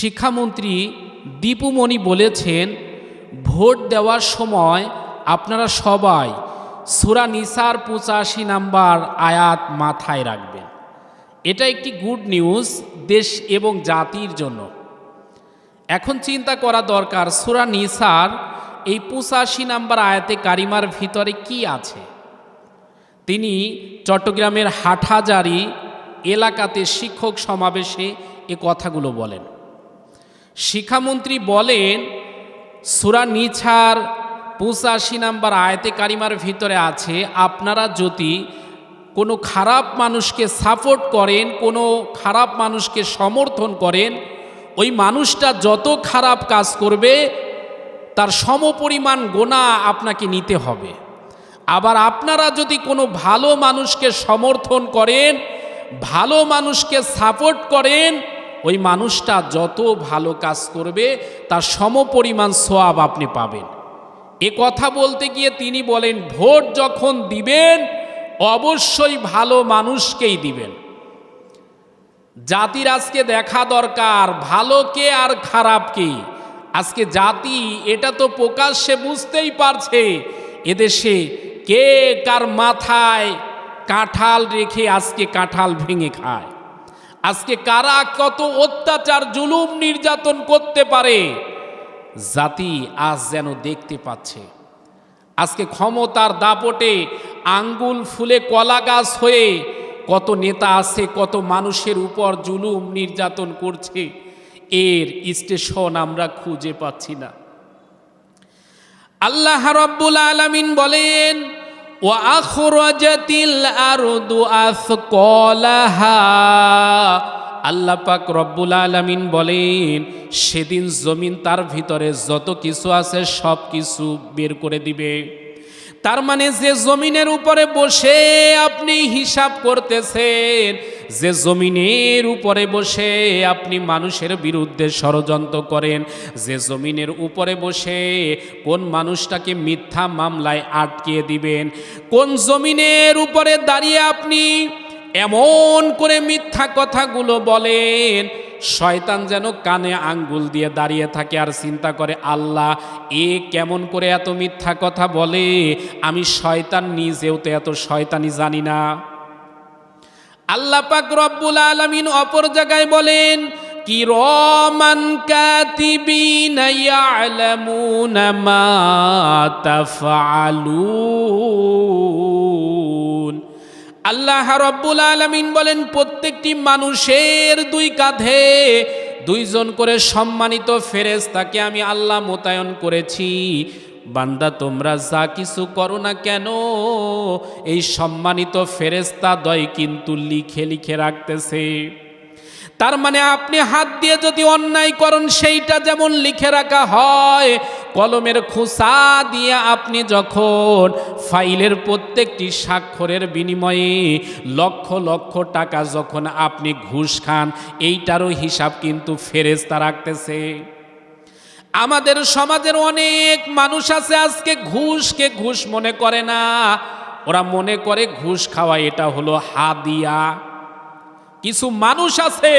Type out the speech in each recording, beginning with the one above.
শিক্ষামন্ত্রী দীপুমণি বলেছেন, ভোট দেওয়ার সময় আপনারা সবাই সুরা নিসার পঁচাশি নাম্বার আয়াত মাথায় রাখবেন। এটা একটি গুড নিউজ দেশ এবং জাতির জন্য। এখন চিন্তা করা দরকার, সুরা নিসার এই পঁচাশি নাম্বার আয়াতে কারিমার ভিতরে কি আছে? তিনি চট্টগ্রামের হাটহাজারি এলাকাতে শিক্ষক সমাবেশে এ কথাগুলো বলেন। শিক্ষামন্ত্রী বলেন, সুরা নিছার পঁচাশি নাম্বার আয়তে কারিমার ভিতরে আছে, আপনারা যদি কোনো খারাপ মানুষকে সাপোর্ট করেন, কোনো খারাপ মানুষকে সমর্থন করেন, ওই মানুষটা যত খারাপ কাজ করবে, তার সমপরিমাণ গোনা আপনাকে নিতে হবে। আবার আপনারা যদি কোনো ভালো মানুষকে সমর্থন করেন, ভালো মানুষকে সাপোর্ট করেন ওই মানুষটা যত ভালো কাজ করবে, তার সমপরিমাণ সোয়াব আপনি পাবেন। এ কথা বলতে গিয়ে তিনি বলেন, ভোট যখন দিবেন, অবশ্যই ভালো মানুষকেই দিবেন। জাতির আজকে দেখা দরকার, ভালো কে আর খারাপকে আজকে জাতি, এটা তো প্রকাশ্যে বুঝতেই পারছে, এদেশে কে কার মাথায় কাঁঠাল রেখে আজকে কাঁঠাল ভেঙে খায়। আজকে কারা কত অত্যাচার, জুলুম নির্যাতন করতে পারে, জাতি আজ যেন দেখতে পাচ্ছে। আজকে ক্ষমতার দাপটে আঙ্গুল ফুলে কলা গাছ হয়ে কত নেতা আছে, কত মানুষের উপর জুলুম নির্যাতন করছে, এর স্টেশন আমরা খুঁজে পাচ্ছি না। আল্লাহ রব্বুল আলামিন বলেন ও আখরাজাতিল আরদু আসকলাহা আল্লাহ পাক রব্বুল আলমিন বলেন, সেদিন জমিন তার ভিতরে যত কিছু আছে সব কিছু বের করে দিবে। তার মানে যে জমিনের উপরে বসে আপনি হিসাব করতেছেন, যে জমিনের উপরে বসে আপনি মানুষের বিরুদ্ধে ষড়যন্ত্র করেন, যে জমিনের উপরে বসে কোন মানুষটাকে মিথ্যা মামলায় আটকিয়ে দিবেন, কোন জমিনের উপরে দাঁড়িয়ে আপনি এমন করে মিথ্যা কথাগুলো বলেন শয়তান যেন কানে আঙ্গুল দিয়ে দাঁড়িয়ে থাকে আর চিন্তা করে, আল্লাহ, এ কেমন করে এত মিথ্যা কথা বলে? আমি শয়তান নিজেও তো এত শয়তানি জানি না। আল্লাহ পাক রব্বুল আলামিন অপর জায়গায় বলেন কি রমান ইয়ালামুনা মা তাফআলুন। আল্লাহ রব্বুল আলামিন বলেন, প্রত্যেকটি মানুষের দুই কাঁধে দুইজন করে সম্মানিত ফেরেশতাকে আমি আল্লাহ মোতায়েন করেছি। বান্দা, তোমরা যা কিছু করো না কেন, এই সম্মানিত ফেরেস্তা দয় কিন্তু লিখে লিখে রাখতেছে। তার মানে আপনি হাত দিয়ে যদি অন্যায় করেন, সেইটা যেমন লিখে রাখা হয় কলমের খোসা দিয়ে আপনি যখন ফাইলের প্রত্যেকটি স্বাক্ষরের বিনিময়ে লক্ষ লক্ষ টাকা যখন আপনি ঘুষ খান, এইটারও হিসাব কিন্তু ফেরেস্তা রাখতেছে। আমাদের সমাজের অনেক মানুষ আছে, আজকে ঘুষকে ঘুষ মনে করে না। ওরা মনে করে ঘুষ খাওয়া এটা হলো হাদিয়া। কিছু মানুষ আছে,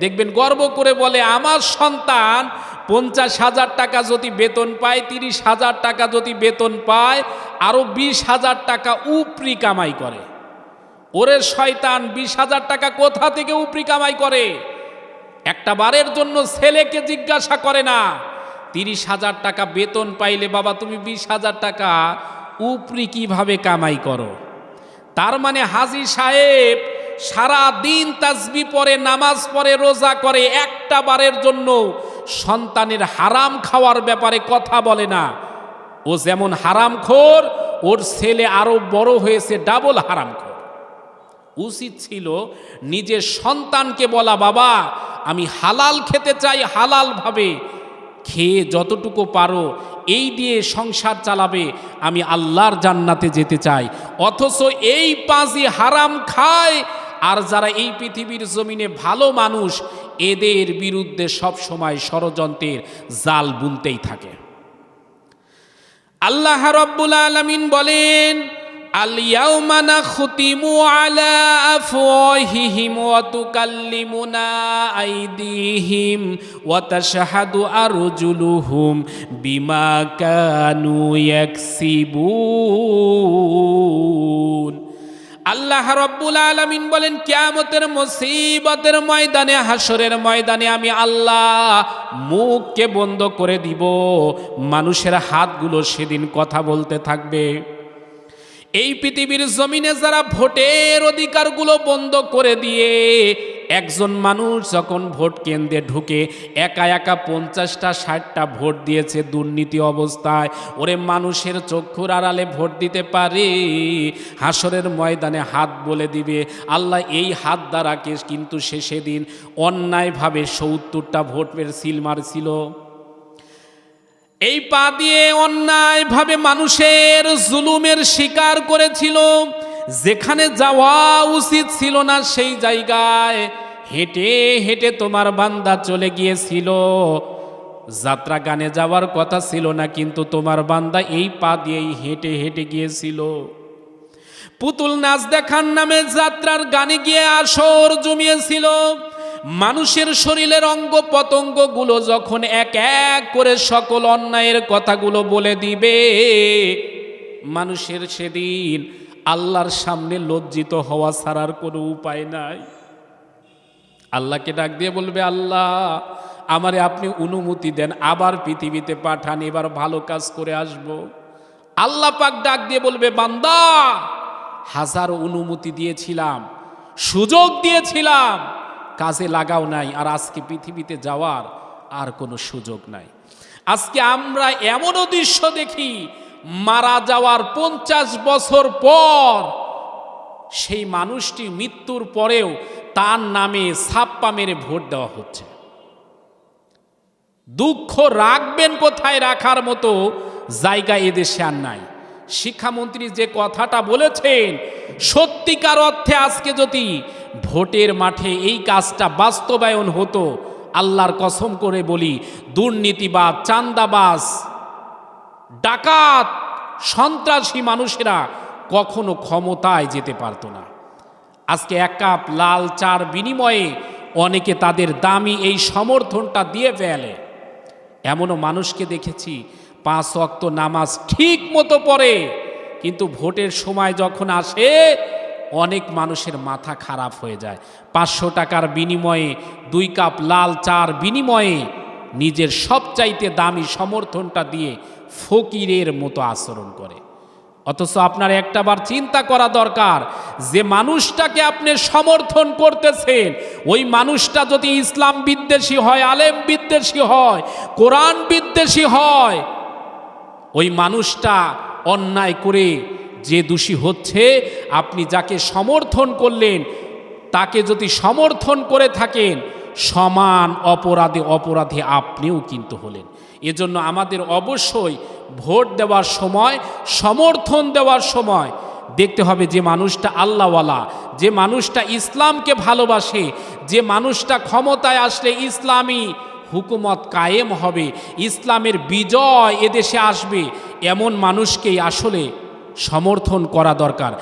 দেখবেন গর্ব করে বলে, আমার সন্তান পঞ্চাশ হাজার টাকা যদি বেতন পায়, তিরিশ হাজার টাকা যদি বেতন পায় আরও বিশ হাজার টাকা উপরি কামাই করে। ওরে শয়তান, বিশ হাজার টাকা কোথা থেকে উপরি কামাই করে? একটা বারের জন্য ছেলেকে জিজ্ঞাসা করে না। তিরিশ হাজার টাকা বেতন পাইলে বাবা তুমি বিশ হাজার টাকা উপরি কীভাবে কামাই করো? তার মানে হাজি সাহেব সারা দিন তাসবি পরে নামাজ পড়ে, রোজা করে, একটা বারের জন্য সন্তানের হারাম খাওয়ার ব্যাপারে কথা বলে না। ও যেমন হারামখোর, ওর ছেলে আরও বড় হয়েছে ডাবল হারামখোর। উচিত ছিল নিজের সন্তানকে বলা, বাবা, আমি হালাল খেতে চাই হালালভাবে খেয়ে যতটুকু পারো, এই দিয়ে সংসার চালাবে। আমি আল্লাহর জান্নাতে যেতে চাই। অথচ এই পাঁচই হারাম খায় আর যারা এই পৃথিবীর জমিনে ভালো মানুষ, এদের বিরুদ্ধে সব সময় ষড়যন্ত্রের জাল বুনতেই থাকে। আল্লাহ রব্বুল আলমিন বলেন আলিয়াউমা বিমা কানু ইয়াকসিবুন। আল্লাহ রব্বুল আলমিন বলেন, কেয়ামতের মুসিবতের ময়দানে হাসরের ময়দানে আমি আল্লাহ মুখকে বন্ধ করে দিব। মানুষের হাতগুলো সেদিন কথা বলতে থাকবে। এই পৃথিবীর জমিনে যারা ভোটের অধিকারগুলো বন্ধ করে দিয়ে একজন মানুষ যখন ভোট কেন্দ্রে ঢুকে একা একা পঞ্চাশটা, ষাটটা ভোট দিয়েছে দুর্নীতি অবস্থায়, ওরে মানুষের চক্ষুর আড়ালে ভোট দিতে পারে? হাসরের ময়দানে হাত বলে দিবে, আল্লাহ এই হাত দ্বারাকে কিন্তু সে সেদিন অন্যায়ভাবে সত্তরটা ভোটের সিল মারছিল। এই পা দিয়ে অন্যায়ভাবে মানুষের জুলুমের শিকার করেছিল। যেখানে যাওয়া উচিত ছিল না, সেই জায়গায় হেঁটে হেঁটে তোমার বান্দা চলে গিয়েছিল। যাত্রা গানে যাওয়ার কথা ছিল না, কিন্তু তোমার বান্দা এই পা দিয়েই হেঁটে হেঁটে গিয়েছিল। পুতুল নাচ দেখার নামে যাত্রার গানে গিয়ে আসর জমিয়েছিল। মানুষের শরীরের অঙ্গ পতঙ্গগুলো যখন এক এক করে সকল অন্যায়ের কথাগুলো বলে দিবে, মানুষের সেদিন আল্লাহর সামনে লজ্জিত হওয়া ছাড়ার কোনো উপায় নাই। আল্লাহকে ডাক দিয়ে বলবে, আল্লাহ, আমারে আপনি অনুমতি দেন, আবার পৃথিবীতে পাঠান, এবার ভালো কাজ করে আসব। আল্লাহ পাক ডাক দিয়ে বলবে, বান্দা, হাজার অনুমতি দিয়েছিলাম, সুযোগ দিয়েছিলাম, কাজে লাগাও নাই, আর আজকে পৃথিবীতে যাওয়ার আর কোনো সুযোগ নাই। আজকে আমরা এমনও দৃশ্য দেখি মারা যাওয়ার পঞ্চাশ বছর পর সেই মানুষটি মৃত্যুর পরেও তার নামে ছাপ্পা মেরে ভোট দেওয়া হচ্ছে। দুঃখ রাখবেন কোথায় রাখার মতো জায়গা এদেশে আর নাই। শিক্ষামন্ত্রী যে কথাটা বলেছেন, সত্যিকার অর্থে আজকে যদি ভোটের মাঠে এই কাজটা বাস্তবায়ন হতো, আল্লাহর কসম করে বলি, দুর্নীতিবাদ, চান্দাবাজ ডাকাত, সন্ত্রাসী মানুষেরা কখনো ক্ষমতায় যেতে পারতো না। আজকে এক কাপ লাল চার বিনিময়ে অনেকে তাদের দামি এই সমর্থনটা দিয়ে ফেলে। এমনও মানুষকে দেখেছি, পাঁচ অক্ত নামাজ ঠিক মতো পড়ে, কিন্তু ভোটের সময় যখন আসে, অনেক মানুষের মাথা খারাপ হয়ে যায়। পাঁচশো টাকার বিনিময়ে, দুই কাপ লাল চার বিনিময়ে নিজের সবচাইতে দামি সমর্থনটা দিয়ে ফকিরের মতো আচরণ করে। অথচ আপনার একটাবার চিন্তা করা দরকার, যে মানুষটাকে আপনি সমর্থন করতেছেন, ওই মানুষটা যদি ইসলাম বিদ্বেষী হয়, আলেম বিদ্বেষী হয়, কোরআন বিদ্বেষী হয়, ওই মানুষটা অন্যায় করে যে দোষী হচ্ছে, আপনি যাকে সমর্থন করলেন, তাকে যদি সমর্থন করে থাকেন সমান অপরাধে অপরাধী আপনিও কিন্তু হলেন। এজন্য আমাদের অবশ্যই ভোট দেওয়ার সময়, সমর্থন দেওয়ার সময় দেখতে হবে যে মানুষটা আল্লাহওয়ালা, যে মানুষটা ইসলামকে ভালোবাসে, যে মানুষটা ক্ষমতায় আসলে ইসলামী হুকুমত কায়েম হবে, ইসলামের বিজয় এদেশে আসবে, এমন মানুষকেই আসলে সমর্থন করা দরকার।